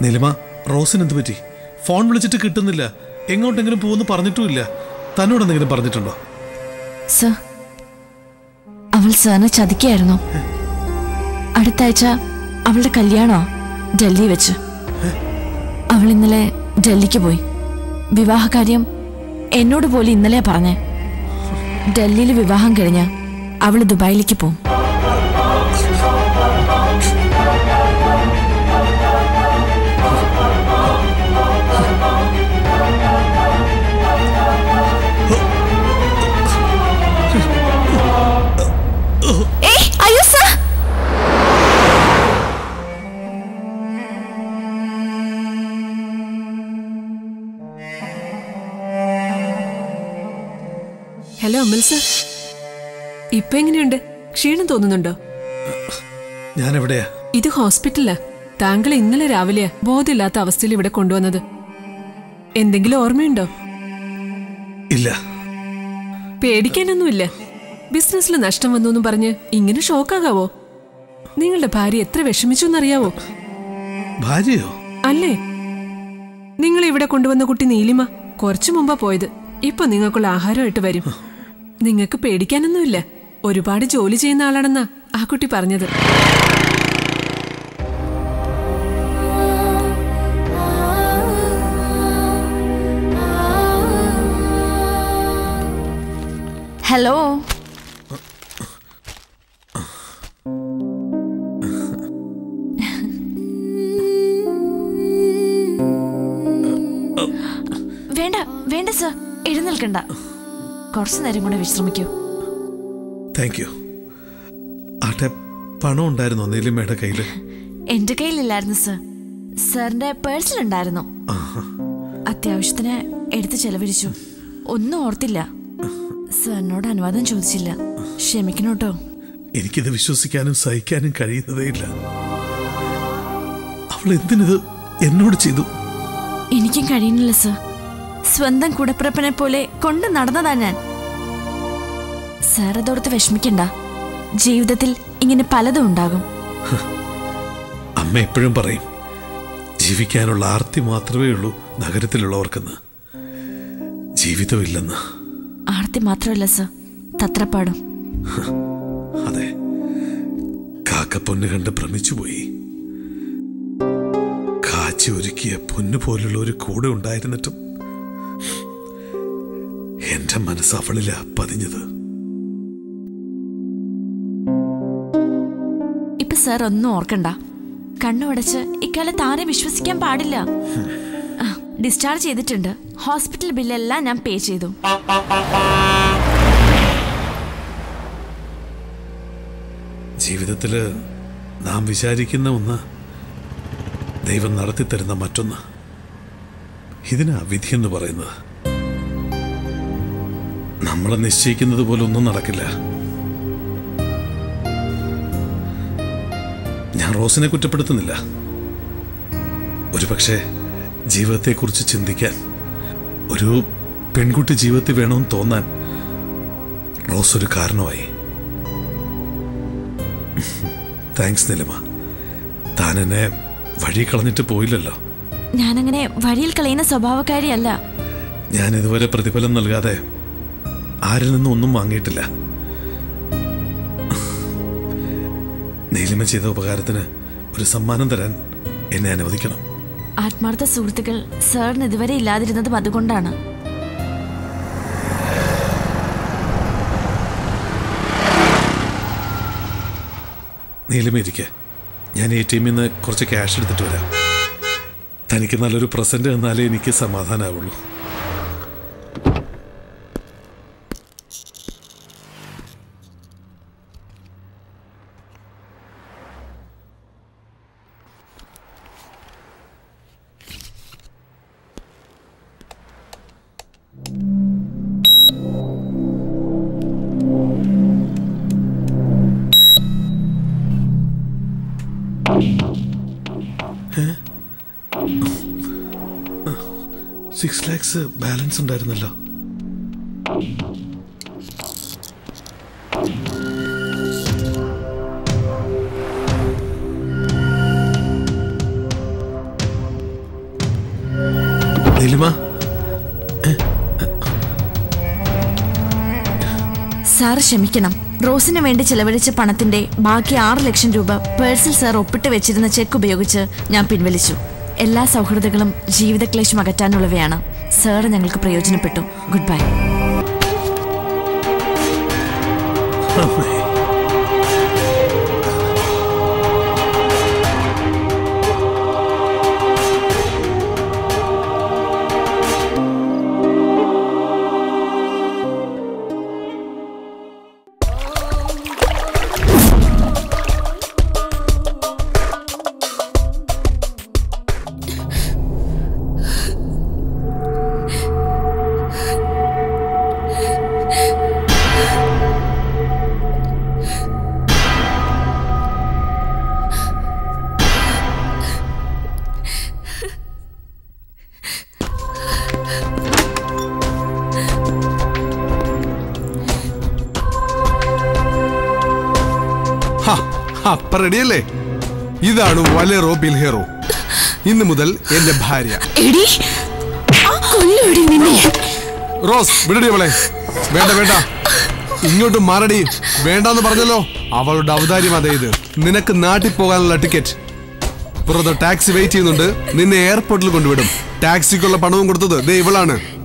നിലിമ റോസിന് എന്ത് പറ്റി? ഫോൺ വിളിച്ചിട്ട് കിട്ടുന്നില്ല. എങ്ങോട്ടെങ്കിലും പോകുന്നു പറഞ്ഞിട്ടുമില്ല. തന്നോട് എന്തെങ്കിലും പറഞ്ഞിട്ടുണ്ടോ? സർ അവൾ സാറിനെ ചതിക്കായിരുന്നു അടുത്ത ആഴ്ച അവളുടെ കല്യാണോ ഡൽഹി വെച്ച്. അവൾ ഇന്നലെ ഡൽഹിക്ക് പോയി. വിവാഹകാര്യം എന്നോട് പോലും ഇന്നലെ പറഞ്ഞേ. ഡൽഹിയിൽ വിവാഹം കഴിഞ്ഞ് അവൾ ദുബായിലേക്ക് പോവും. അയ്യോ സർ ഹലോ അമൽ സർ ഇപ്പൊ എങ്ങനെയുണ്ട്? ക്ഷീണം തോന്നുന്നുണ്ടോ? ഞാൻ എവിടെയാ ഇത് ഹോസ്പിറ്റലാ. താങ്കൾ ഇന്നലെ രാവിലെയാ ബോധമില്ലാത്ത അവസ്ഥയിൽ ഇവിടെ കൊണ്ടുവന്നത്. എന്തെങ്കിലും ഓർമ്മയുണ്ടോ? ഇല്ല. പേടിക്കാനൊന്നുമില്ല. ബിസിനസ്സിൽ നഷ്ടം വന്നു എന്നും പറഞ്ഞ് ഇങ്ങനെ ഷോക്കാകാവോ? നിങ്ങളുടെ ഭാര്യ എത്ര വിഷമിച്ചു എന്നറിയാവോ? ഭാര്യയോ? അല്ലേ? നിങ്ങൾ ഇവിടെ കൊണ്ടുവന്ന കുട്ടി നീലിമ കുറച്ചു മുമ്പാ പോയത്. ഇപ്പൊ നിങ്ങൾക്കുള്ള ആഹാരമായിട്ട് വരും. നിങ്ങൾക്ക് പേടിക്കാനൊന്നുമില്ല. ഒരുപാട് ജോലി ചെയ്യുന്ന ആളാണെന്നാ ആ കുട്ടി പറഞ്ഞത്. ഹലോ. വേണ്ട വേണ്ട സർ. എഴുന്നേൽക്കണ്ട. കുറച്ചു നേരം കൂടെ വിശ്രമിക്കൂ. താങ്ക് യു ആട്ടെ പണം ഉണ്ടായിരുന്നു നീലിമയുടെ കയ്യിൽ എന്റെ കയ്യിലില്ലായിരുന്നു സർ. സാറിന്റെ പേഴ്സിലുണ്ടായിരുന്നു അത്യാവശ്യത്തിന് എടുത്ത് ചെലവഴിച്ചു. ഒന്നും ഓർത്തില്ല. സാറിനോട് അനുവാദം ചോദിച്ചില്ല. ക്ഷമിക്കണം കേട്ടോ എനിക്കിത് വിശ്വസിക്കാനും സഹിക്കാനും കഴിയുന്നതേയില്ല. അവൾ എന്തിനിത് എന്നോട് ചെയ്തു? എനിക്കും കഴിയുന്നില്ല സർ. സ്വന്തം കൂടപ്പിറപ്പിനെ പോലെ കൊണ്ട് നടന്നതാ ഞാൻ. സാർ അതോർത്ത് വിഷമിക്കണ്ട. ജീവിതത്തിൽ ഇങ്ങനെ പലതും ഉണ്ടാകും. അമ്മ എപ്പോഴും പറയും ജീവിക്കാനുള്ള ആർത്തി മാത്രമേ ഉള്ളൂ നഗരത്തിലുള്ളവർക്കെന്ന്. ജീവിതമില്ലെന്ന്. ആർത്തി മാത്രമല്ല സർ. തത്രപ്പാടും. അതെ. കാക്കപ്പൊന്ന് കണ്ട് ഭ്രമിച്ചുപോയി. കാച്ചി ഒരുക്കിയ പൊന്നു പോലുള്ള ഒരു കൂടെ ഉണ്ടായിരുന്നിട്ടും എന്റെ മനസ്സ് അവളില പതിഞ്ഞത്. ഇപ്പൊ സർ ഒന്നും ഓർക്കണ്ട. കണ്ണുടച്ച് ഇക്കാലത്ത് ആരെ വിശ്വസിക്കാൻ പാടില്ല. ഡിസ്ചാർജ് ചെയ്തിട്ടുണ്ട്. ഹോസ്പിറ്റൽ ബില്ലെല്ലാം ഞാൻ പേ ചെയ്തു. ജീവിതത്തിൽ നാം വിചാരിക്കുന്ന ഒന്ന് ദൈവം നടത്തിത്തരുന്ന മറ്റൊന്ന്. ഇതിനാ എന്ന് പറയുന്നത്. നമ്മൾ നിശ്ചയിക്കുന്നത് പോലെ ഒന്നും നടക്കില്ല. ഞാൻ റോസിനെ കുറ്റപ്പെടുത്തുന്നില്ല. ഒരുപക്ഷെ ജീവിതത്തെക്കുറിച്ച് ചിന്തിക്കാൻ ഒരു പെൺകുട്ടി ജീവിതത്തിൽ വേണമെന്ന് തോന്നാൻ റോസ് ഒരു കാരണമായി. താങ്ക്സ് നിലമ. താൻ എന്നെ വഴി കളഞ്ഞിട്ട് പോയില്ലല്ലോ. ഞാനങ്ങനെ വഴിയിൽ കളയുന്ന സ്വഭാവക്കാരിയല്ല. ഞാൻ ഇതുവരെ പ്രതിഫലം നൽകാതെ ആരിൽ നിന്നും ഒന്നും വാങ്ങിയിട്ടില്ല. നീലിമ ചെയ്ത ഉപകാരത്തിന് ഒരു സമ്മാനം തരാൻ എന്നെ അനുവദിക്കണം. ആത്മാർത്ഥ സുഹൃത്തുക്കൾ സാറിന് ഇതുവരെ ഇല്ലാതിരുന്നതും അതുകൊണ്ടാണ്. നീലിമ ഇരിക്കെ. ഞാൻ എ ടി എമ്മിൽ നിന്ന് കുറച്ച് ക്യാഷ് എടുത്തിട്ട് വരാം. തനിക്ക് നല്ലൊരു പ്രസന്റ് തന്നാലേ എനിക്ക് സമാധാനമാവുള്ളൂ സിക്സ് ലാക്സ് ബാലൻസ് ഉണ്ടായിരുന്നല്ലോ. സാർ ക്ഷമിക്കണം. റോസിന് വേണ്ടി ചെലവഴിച്ച പണത്തിന്റെ ബാക്കി ആറ് ലക്ഷം രൂപ പേഴ്സിൽ സാർ ഒപ്പിട്ട് വെച്ചിരുന്ന ചെക്ക് ഉപയോഗിച്ച് ഞാൻ പിൻവലിച്ചു. എല്ലാ സൗഹൃദങ്ങളും ജീവിതക്ലേശം അകറ്റാനുള്ളവയാണ്. സാർ ഞങ്ങൾക്ക് പ്രയോജനപ്പെട്ടു. Good bye. അപ്പ റെഡിയല്ലേ? ഇതാണ് വലേറോ ബിൽഹേറോ. ഇന്ന് മുതൽ എന്റെ ഭാര്യ. റോസ് വിടടി അവളെ. വേണ്ട വേണ്ട. ഇങ്ങോട്ട് മാറടി. വേണ്ടെന്ന് പറഞ്ഞല്ലോ. അവളുടെ ഔദാര്യം അതേ ഇത്. നിനക്ക് നാട്ടിൽ പോകാനുള്ള ടിക്കറ്റ്. പുറത്ത് ടാക്സി വെയിറ്റ് ചെയ്യുന്നുണ്ട്. നിന്നെ എയർപോർട്ടിൽ കൊണ്ടുവിടും. ടാക്സിക്കുള്ള പണവും കൊടുത്തത് ദേ ഇവളാണ്.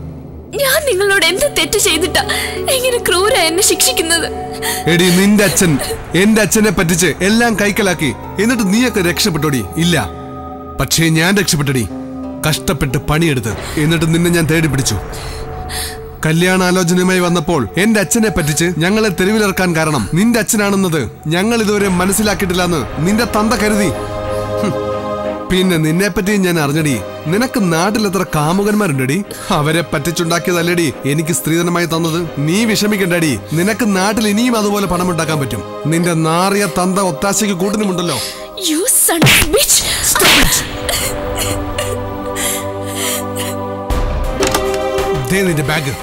ഞാൻ നിങ്ങളോട് എന്ത് തെറ്റ് ചെയ്തിട്ടാ എങ്ങനെ ക്രൂര എന്നെ ശിക്ഷിക്കുന്നത്? എടി നിന്റെ അച്ഛൻ എന്റെ അച്ഛനെ പറ്റിച്ച് എല്ലാം കൈക്കലാക്കി. എന്നിട്ട് നീയൊക്കെ രക്ഷപ്പെട്ടോടി? ഇല്ല. പക്ഷേ ഞാൻ രക്ഷപ്പെട്ടടി. കഷ്ടപ്പെട്ട് പണിയെടുത്ത്. എന്നിട്ട് നിന്നെ ഞാൻ തേടി പിടിച്ചു. കല്യാണാലോചനയുമായി വന്നപ്പോൾ എന്റെ അച്ഛനെ പറ്റിച്ച് ഞങ്ങളെ തെരുവിലിറക്കാൻ കാരണം നിന്റെ അച്ഛനാണെന്നത് ഞങ്ങൾ ഇതുവരെ മനസ്സിലാക്കിയിട്ടില്ലെന്ന് നിന്റെ തന്ത കരുതി. പിന്നെ നിന്നെ പറ്റി ഞാൻ അറിഞ്ഞടി. നിനക്ക് നാട്ടിൽ എത്ര കാമുകന്മാരുണ്ടടി? അവരെ പറ്റിച്ചുണ്ടാക്കിയതല്ലടി എനിക്ക് സ്ത്രീധനമായി തന്നത്. നീ വിഷമിക്കണ്ടടി. നിനക്ക് നാട്ടിൽ ഇനിയും അതുപോലെ പണം ഉണ്ടാക്കാൻ പറ്റും. നിന്റെ നാറിയ തന്ത ഒത്താശയ്ക്ക് കൂട്ടിനുമുണ്ടല്ലോ. നിന്റെ ബാഗ്.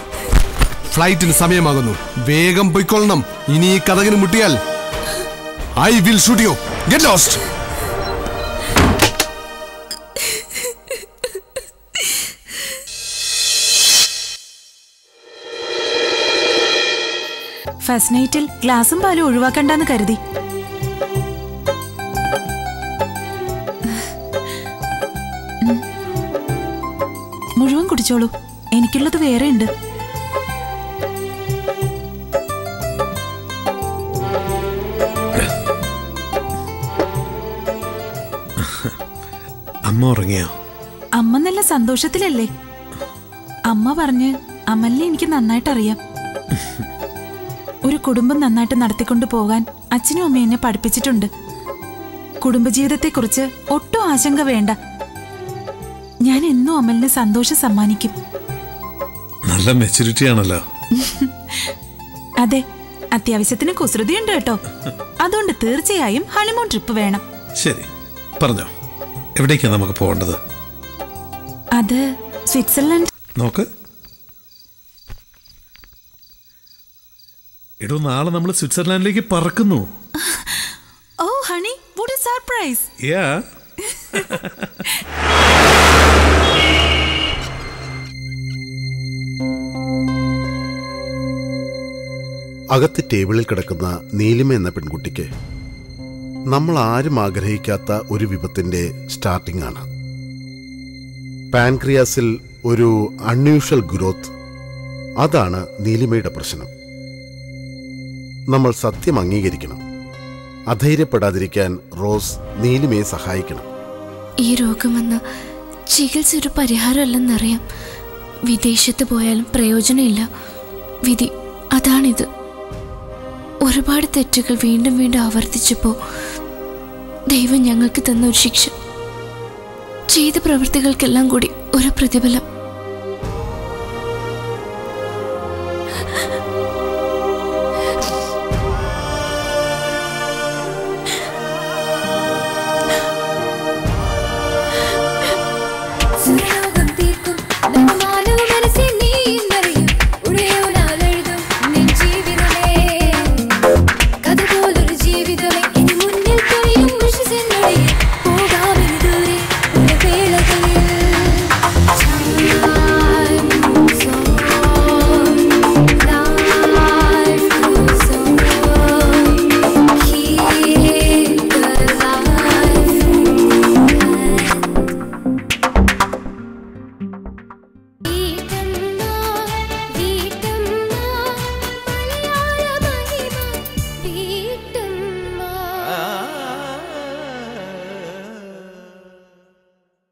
ഫ്ലൈറ്റിന് സമയമാകുന്നു. വേഗം പൊയ്ക്കൊള്ളണം. ഇനി ഈ കഥകിന് മുട്ടിയാൽ I will shoot you. Get lost. First നൈറ്റിൽ ഗ്ലാസും പാലും ഒഴിവാക്കണ്ടെന്ന് കരുതി. മുഴുവൻ കുടിച്ചോളൂ. എനിക്കുള്ളത് വേറെ ഉണ്ട് അമ്മ ഉറങ്ങിയോ? അമ്മ നല്ല സന്തോഷത്തിലല്ലേ? അമ്മ പറഞ്ഞ് അമലിനെ എനിക്ക് നന്നായിട്ട് അറിയാം ഒരു കുടുംബം നന്നായിട്ട് നടത്തിക്കൊണ്ടു പോകാൻ അച്ഛനും അമ്മയും എന്നെ പഠിപ്പിച്ചിട്ടുണ്ട്. കുടുംബജീവിതത്തെക്കുറിച്ച് ഒട്ടും ആശങ്ക വേണ്ട. ഞാൻ എന്നും അമലിന് സന്തോഷം സമ്മാനിക്കും. നല്ല മെച്ചൂരിറ്റി ആണല്ലോ അതെ അത്യാവശ്യത്തിന് കുസൃതിയുണ്ട് കേട്ടോ. അതുകൊണ്ട് തീർച്ചയായും ഹണിമൂൺ ട്രിപ്പ് വേണം. ശരി പറഞ്ഞോ. എവിടേക്കാണ് നമുക്ക് പോകേണ്ടത്? അത് സ്വിറ്റ്സർലൻഡ്. നോക്ക്. എടോ നാളെ നമ്മൾ സ്വിറ്റ്സർലാൻഡിലേക്ക് പറക്കുന്നു. ഓ ഹണി വുഡ് സർപ്രൈസ് യാ അകത്ത് ടേബിളിൽ കിടക്കുന്ന നീലിമ എന്ന പെൺകുട്ടിക്ക് നമ്മൾ ആരും ആഗ്രഹിക്കാത്ത ഒരു വിപത്തിന്റെ സ്റ്റാർട്ടിംഗ് ആണ്. പാൻക്രിയാസിൽ ഒരു അൺയൂഷ്വൽ ഗ്രോത്ത് അതാണ് നീലിമയുടെ പ്രശ്നം. നമ്മൾ സത്യം അംഗീകരിക്കണം. അധൈര്യപ്പെടാതിരിക്കാൻ റോസ് നീലിമയെ സഹായിക്കണം. ഈ രോഗമെന്ന് ചികിത്സ ഒരു പരിഹാരമല്ലെന്നറിയാം. വിദേശത്ത് പോയാലും പ്രയോജനമില്ല. വിധി അതാണിത്. ഒരുപാട് തെറ്റുകൾ വീണ്ടും വീണ്ടും ആവർത്തിച്ചപ്പോൾ ദൈവം ഞങ്ങൾക്ക് തന്ന ഒരു ശിക്ഷ. ചെയ്ത പ്രവൃത്തികൾക്കെല്ലാം കൂടി ഒരു പ്രതിഫലം.